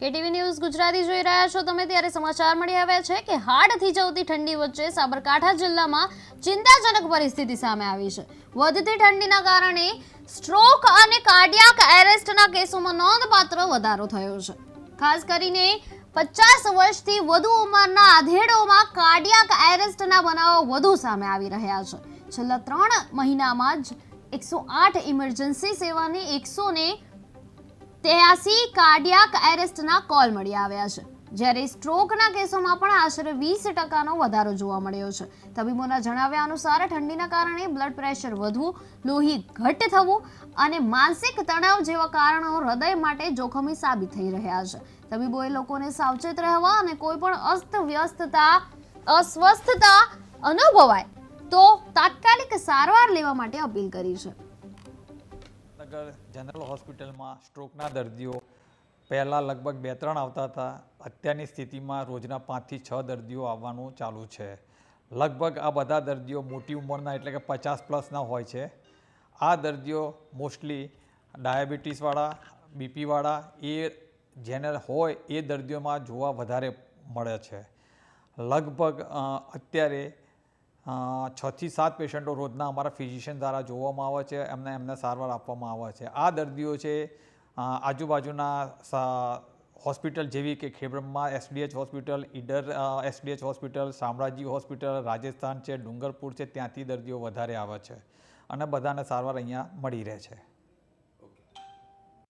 KTV news Gujarati જોઈ રહ્યા છો. તમે ત્યારે સમાચાર મળી આવ્યા છે કે હાડ થીજવતી ઠંડી વચ્ચે સાબરકાંઠા જિલ્લામાં ચિંતાજનક પરિસ્થિતિ સામે આવી છે. વધતી ઠંડીના કારણે સ્ટ્રોક અને કાર્ડિયાક એરેસ્ટના કેસોમાં નોંધપાત્ર વધારો થયો છે. ખાસ કરીને પચાસ વર્ષથી વધુ ઉંમરના આધેડોમાં કાર્ડિયાક એરેસ્ટના બનાવો વધુ સામે આવી રહ્યા છે. છેલ્લા ત્રણ મહિનામાં જ એકસો આઠ ઇમરજન્સી સેવાની એકસો ત્યાસી કાર્ડિયાક એરેસ્ટના કોલ મળી આવ્યા છે, જ્યારે સ્ટ્રોકના કેસોમાં પણ આશરે વીસ ટકાનો વધારો જોવા મળ્યો છે. તબીબોના જણાવ્યા અનુસાર ઠંડીના કારણે બ્લડ પ્રેશર વધવું, લોહી ઘટ્ટ થવું અને માનસિક તણાવ જેવા કારણો હૃદય માટે જોખમી સાબિત થઈ રહ્યા છે. તબીબોએ લોકોને સાવચેત રહેવા અને કોઈ પણ અસ્તવ્યસ્તતા, અસ્વસ્થતા અનુભવાય તો તાત્કાલિક સારવાર લેવા માટે અપીલ કરી છે. નગર જનરલ હોસ્પિટલમાં સ્ટ્રોકના દર્દીઓ પહેલાં લગભગ બે ત્રણ આવતા હતા. અત્યારની સ્થિતિમાં રોજના પાંચથી છ દર્દીઓ આવવાનું ચાલુ છે. લગભગ આ બધા દર્દીઓ મોટી ઉંમરના એટલે કે પચાસ પ્લસના હોય છે. આ દર્દીઓ મોસ્ટલી ડાયાબિટીસવાળા, બીપીવાળા, એ જેને હોય એ દર્દીઓમાં જોવા વધારે મળે છે. લગભગ અત્યારે છ થી સાત પેશન્ટો રોજના અમારા ફિઝિશિયન દ્વારા જોવામાં આવે છે, એમને એમને સારવાર આપવામાં આવે છે. આ દર્દીઓ છે આજુબાજુના હોસ્પિટલ જેવી કે ખેબ્રમમાં SDH hospital, Idar SDH hospital, Shamlaji hospital, Rajasthan છે, ડુંગરપુર છે, ત્યાંથી દર્દીઓ વધારે આવે છે અને બધાને સારવાર અહીંયા મળી રહે છે.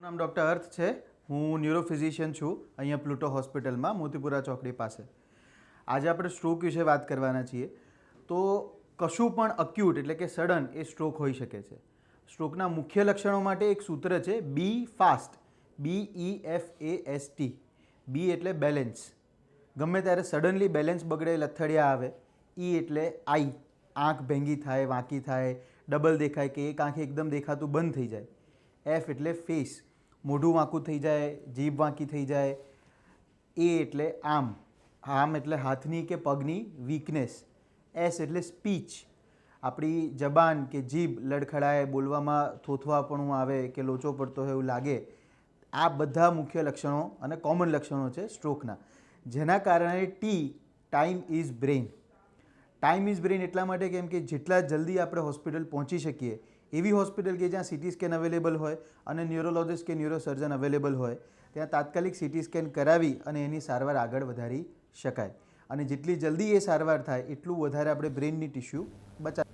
નામ ડૉક્ટર અર્થ છે. હું ન્યુરોફિઝિશિયન છું, અહીંયા પ્લુટો હોસ્પિટલમાં મોતીપુરા ચોકડી પાસે. આજે આપણે સ્ટ્રોક વિશે વાત કરવાના છીએ. તો કશું પણ અક્યુટ એટલે કે સડન એ સ્ટ્રોક હોઈ શકે છે. સ્ટ્રોકના મુખ્ય લક્ષણો માટે એક સૂત્ર છે B fast B E F A S T B એટલે બેલેન્સ ગમે ત્યારે સડનલી બેલેન્સ બગડે, લથડિયા આવે ઈ એટલે આઈ આંખ ભેંગી થાય, વાંકી થાય ડબલ દેખાય કે એક આંખે એકદમ દેખાતું બંધ થઈ જાય. એફ એટલે ફેસ મોઢું વાંકું થઈ જાય, જીભ વાંકી થઈ જાય. એ એટલે આમ આમ એટલે હાથની કે પગની વીકનેસ એસ એટલે સ્પીચ આપણી જબાન કે જીભ લડખડાય બોલવામાં થોથવાપણું આવે કે લોચો પડતો હોય એવું લાગે, આ બધા મુખ્ય લક્ષણો અને કોમન લક્ષણો છે સ્ટ્રોકના જેના કારણે T time is brain time is brain એટલા માટે કેમ કે જેટલા જલ્દી આપણે હોસ્પિટલ પહોંચી શકીએ, એવી હોસ્પિટલ કે જ્યાં સિટી સ્કેન અવેલેબલ હોય અને ન્યુરોલોજિસ્ટ કે ન્યુરોસર્જન અવેલેબલ હોય, ત્યાં તાત્કાલિક સિટી સ્કેન કરાવી અને એની સારવાર આગળ વધારી શકાય. અને જેટલી જલ્દી એ સારવાર થાય એટલું વધારે આપણે બ્રેઇનની ટિશ્યુ બચા